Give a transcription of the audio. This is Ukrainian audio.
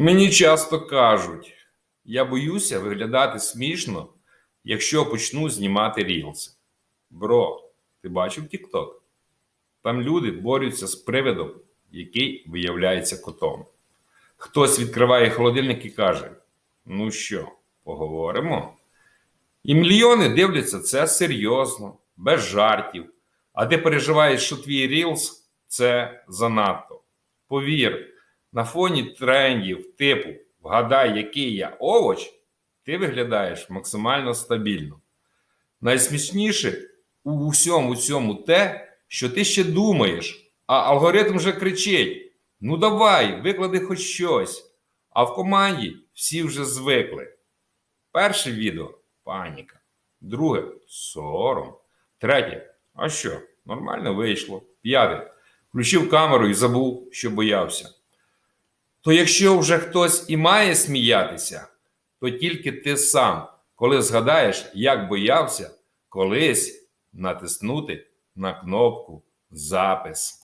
Мені часто кажуть, я боюся виглядати смішно, якщо почну знімати рілси. Бро, ти бачив TikTok? Там люди борються з привидом, який виявляється котом. Хтось відкриває холодильник і каже: Ну що, поговоримо? І мільйони дивляться це серйозно, без жартів. А ти переживаєш, що твій рілс це занадто. Повір, на фоні трендів типу Вгадай, який я овоч, ти виглядаєш максимально стабільно. Найсмішніше у всьому цьому те, що ти ще думаєш, а алгоритм вже кричить: ну давай, виклади хоч щось. А в команді всі вже звикли. Перше відео паніка. Друге сором. Третє. А що? Нормально вийшло. П'яте. Включив камеру і забув, що боявся. То якщо вже хтось і має сміятися, то тільки ти сам, коли згадаєш, як боявся колись натиснути на кнопку запис.